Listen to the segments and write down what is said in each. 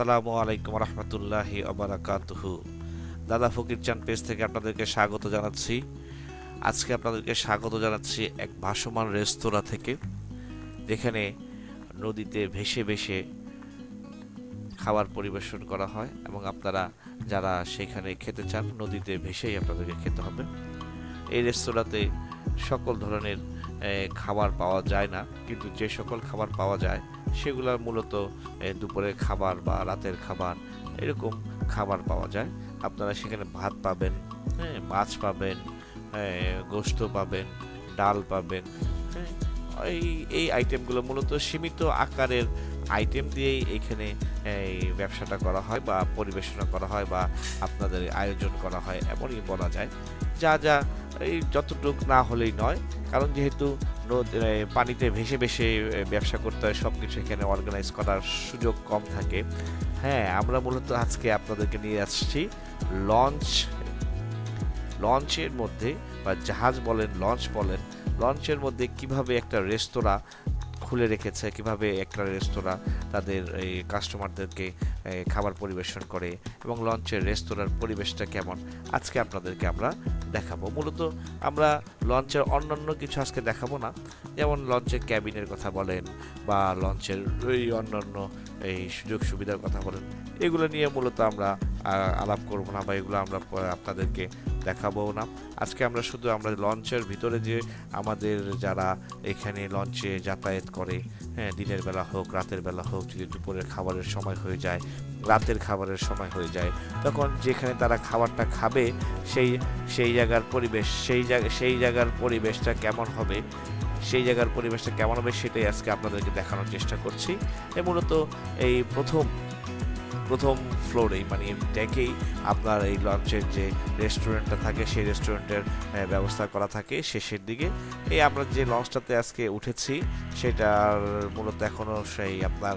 আসসালামু আলাইকুম রহমতুল্লাহি আবরাকাতুহু দাদা ফকির চান পেজ থেকে আপনাদেরকে স্বাগত জানাচ্ছি। আজকে আপনাদেরকে স্বাগত জানাচ্ছি এক ভাসমান রেস্তোরাঁ থেকে। যেখানে নদীতে ভেসে ভেসে খাবার পরিবেশন করা হয় এবং আপনারা যারা সেখানে খেতে চান, নদীতে ভেসেই আপনাদেরকে খেতে হবে। এই রেস্তোরাঁতে সকল ধরনের খাবার পাওয়া যায় না। কিন্তু যে সকল খাবার পাওয়া যায়, সেগুলো মূলত দুপুরের খাবার বা রাতের খাবার, এরকম খাবার পাওয়া যায়। আপনারা সেখানে ভাত পাবেন হ্যাঁ মাছ পাবেন গোস্ত পাবেন, ডাল পাবেন এই এই আইটেমগুলো মূলত সীমিত আকারের আইটেম দিয়েই এখানে এই ব্যবসাটা করা হয় বা পরিবেশনা করা হয় বা আপনাদের আয়োজন করা হয়, এমনই বলা যায়। যা যা এই যতটুক না হলেই নয়। কারণ যেহেতু পানিতে ভেসে ভেসে ব্যবসা করতে হয় সব কিছু এখানে অর্গানাইজ করার সুযোগ কম থাকে। হ্যাঁ আমরা মূলত আজকে আপনাদেরকে নিয়ে আসছি লঞ্চ লঞ্চের মধ্যে, বা জাহাজ বলেন লঞ্চ বলেন লঞ্চের মধ্যে কীভাবে একটা রেস্তোরাঁ খুলে রেখেছে, কীভাবে একটা রেস্তোরাঁ তাদের এই কাস্টমারদেরকে খাবার পরিবেশন করে, এবং লঞ্চের রেস্তোরাঁর পরিবেশটা কেমন, আজকে আপনাদেরকে আমরা দেখাবো। মূলত আমরা লঞ্চের অন্যান্য কিছু আজকে দেখাবো না। যেমন লঞ্চের ক্যাবিনের কথা বলেন বা লঞ্চের এই অন্যান্য এই সুযোগ সুবিধার কথা বলেন। এগুলো নিয়ে মূলত আমরা আলাপ করব না বা এগুলো আমরা আপনাদেরকে দেখাবো না। আজকে আমরা শুধু আমরা লঞ্চের ভিতরে যে আমাদের যারা এখানে লঞ্চে যাতায়াত করে হ্যাঁ দিনের বেলা হোক, রাতের বেলা হোক, যদি দুপুরের খাবারের সময় হয়ে যায়, রাতের খাবারের সময় হয়ে যায়, তখন যেখানে তারা খাবারটা খাবে, সেই সেই জায়গার পরিবেশ, সেই জায়গা, সেই জায়গার পরিবেশটা কেমন হবে, সেই জায়গার পরিবেশটা কেমন হবে, সেটাই আজকে আপনাদেরকে দেখানোর চেষ্টা করছি। মূলত এই প্রথম প্রথম ফ্লোরেই মানে ডেকেই আপনার এই লঞ্চের যে রেস্টুরেন্টটা থাকে, সেই রেস্টুরেন্টের ব্যবস্থা করা থাকে শেষের দিকে। এই আমরা যে লঞ্চটাতে আজকে উঠেছি, সেটার মূলত এখনও সেই আপনার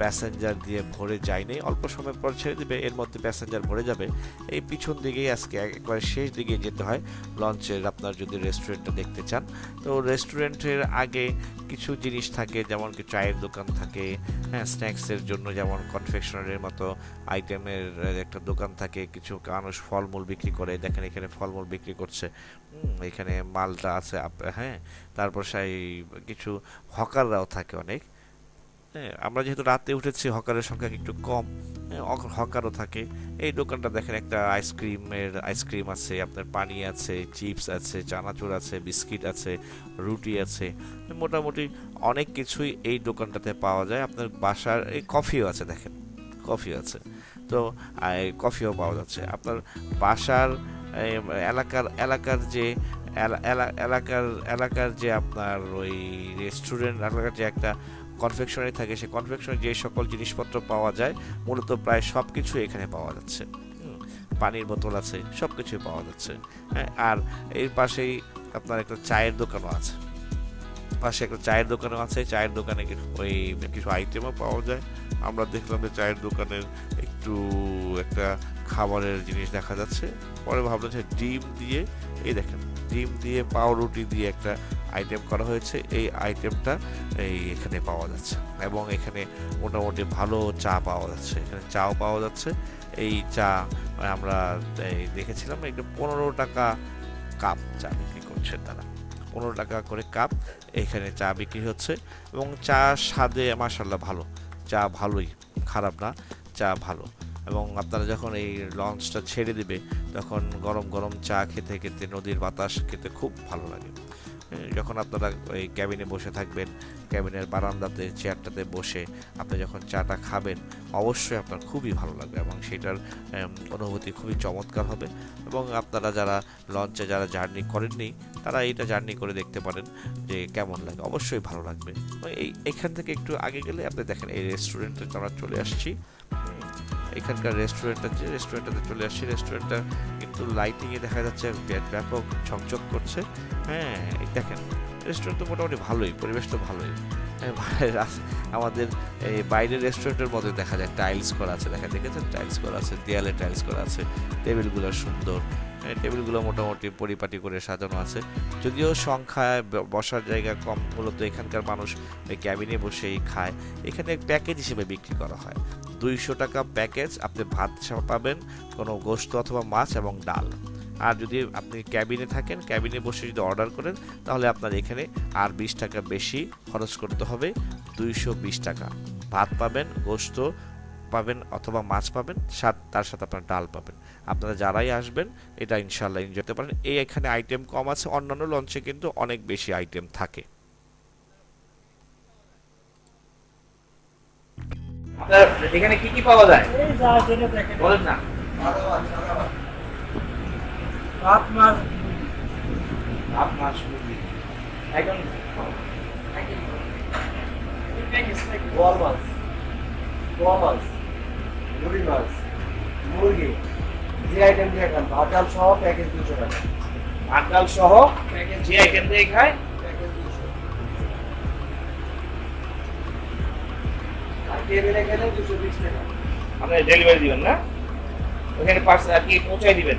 প্যাসেঞ্জার দিয়ে ভরে যায়নি। অল্প সময় পর ছেড়ে দিবে, এর মধ্যে প্যাসেঞ্জার ভরে যাবে। এই পিছন দিকেই আজকে একবারে শেষ দিকে যেতে হয় লঞ্চের আপনার যদি রেস্টুরেন্টটা দেখতে চান। তো রেস্টুরেন্টের আগে কিছু জিনিস থাকে, যেমন কি চায়ের দোকান থাকে হ্যাঁ স্ন্যাক্সের জন্য যেমন কনফেকশনারির মতো আইটেমের একটা দোকান থাকে কিছু মানুষ ফলমূল বিক্রি করে। দেখেন এখানে ফলমূল বিক্রি করছে। এখানে মালটা আছে হ্যাঁ তারপর সেই কিছু হকাররাও থাকে অনেক। হ্যাঁ আমরা যেহেতু রাতে উঠেছি হকারের সংখ্যা একটু কম। হ্যাঁ, হকারও থাকে। এই দোকানটা দেখেন একটা আইসক্রিমের আইসক্রিম আছে আপনার পানি আছে চিপস আছে চানাচুর আছে বিস্কিট আছে রুটি আছে। মোটামুটি অনেক কিছুই এই দোকানটাতে পাওয়া যায়। আপনার বাসার এই কফিও আছে দেখেন। কফি আছে। তো কফিও পাওয়া যাচ্ছে। আপনার বাসার এলাকার এলাকার যে, এলা- এলা- এলাকার এলাকার যে আপনার ওই রেস্টুরেন্ট এলাকার যে একটা কনফেকশনারি থাকে, সেই কনফেকশনারি যে সকল জিনিসপত্র পাওয়া যায়, মূলত প্রায় সব কিছু এখানে পাওয়া যাচ্ছে। পানির বোতল আছে সব কিছুই পাওয়া যাচ্ছে। হ্যাঁ আর এর পাশেই আপনার একটা চায়ের দোকানও আছে। পাশে একটা চায়ের দোকানও আছে। চায়ের দোকানে ওই কিছু আইটেমও পাওয়া যায়। আমরা দেখলাম যে চায়ের দোকানের একটু একটা খাবারের জিনিস দেখা যাচ্ছে। পরে ভাবলাম যে ডিম দিয়ে এই দেখেন, ডিম দিয়ে পাউরুটি দিয়ে একটা আইটেম করা হয়েছে। এই আইটেমটা এই এখানে পাওয়া যাচ্ছে এবং এখানে মোটামুটি ভালো চা পাওয়া যাচ্ছে। এখানে চাও পাওয়া যাচ্ছে। এই চা, আমরা দেখেছিলাম একটু পনেরো টাকা কাপ চা বিক্রি করছে তারা। পনেরো টাকা করে কাপ এখানে চা বিক্রি হচ্ছে এবং চা স্বাদে মাসাল্লাহ ভালো। চা ভালোই, খারাপ না, চা ভালো। এবং আপনারা যখন এই লঞ্চটা ছেড়ে দিবে, তখন গরম গরম চা খেতে খেতে, নদীর বাতাস খেতে খুব ভালো লাগে। যখন আপনারা ওই ক্যাবিনে বসে থাকবেন, ক্যাবিনের বারান্দাতে, চেয়ারটাতে বসে আপনি যখন চাটা খাবেন, অবশ্যই আপনার খুবই ভালো লাগবে এবং সেটার অনুভূতি খুবই চমৎকার হবে এবং আপনারা যারা লঞ্চে যারা জার্নি করেননি, তারা এইটা জার্নি করে দেখতে পারেন যে কেমন লাগে, অবশ্যই ভালো লাগবে। এই, এখান থেকে একটু আগে গেলে আপনি দেখেন, এই রেস্টুরেন্টে আমরা চলে আসছি। এখানকার রেস্টুরেন্টটা যে রেস্টুরেন্টটাতে চলে আসছি রেস্টুরেন্টটা কিন্তু লাইটিংয়ে দেখা যাচ্ছে ব্য- ব্যাপক ঝকঝক করছে। হ্যাঁ দেখেন রেস্টুরেন্ট তো মোটামুটি ভালোই পরিবেশ তো ভালোই। হ্যাঁ, আমাদের এই বাইরের রেস্টুরেন্টের মধ্যে দেখা যায় টাইলস করা আছে দেখা দেখেছেন? টাইলস করা আছে দেয়ালে টাইলস করা আছে টেবিলগুলো সুন্দর। টেবিলগুলো মোটামুটি পরিপাটি করে সাজানো আছে। যদিও সংখ্যায় বসার জায়গা কম, মূলত এখানকার মানুষ ক্যাবিনে বসেই খায়। এখানে প্যাকেজ হিসেবে বিক্রি করা হয়। দুইশো টাকা প্যাকেজ আপনি ভাত পাবেন, কোনো গোস্ত অথবা মাছ এবং ডাল। আর যদি আপনি ক্যাবিনে থাকেন, ক্যাবিনে বসে যদি অর্ডার করেন, তাহলে আপনার এখানে আর বিশ টাকা বেশি খরচ করতে হবে। দুইশো বিশ টাকা। ভাত পাবেন গোস্ত পাবেন অথবা মাছ পাবেন সাথ তার সাথে আপনার ডাল পাবেন। আপনারা যারাই আসবেন এটা ইনশাল্লাহ এনজয় করতে পারেন। এই এখানে আইটেম কম আছে অন্যান্য লঞ্চে কিন্তু অনেক বেশি আইটেম থাকে। এখানে কি কি পাওয়া যায়? বলেন না। এখন মাছ। মাছ মুরগি যে আইটেম দিয়ে খান ভাত ডাল সহ প্যাকেজ দুশো টাকা। ভাত ডাল সহ প্যাকেজ যে আইটেম দিয়ে খায়? প্যাকেজ দুশো আর টেবিলে গেলে দুশো বিশ টাকা। আপনি ডেলিভারি দিবেন না? ওখানে পার্সেল আর কি পৌঁছাই দিবেন?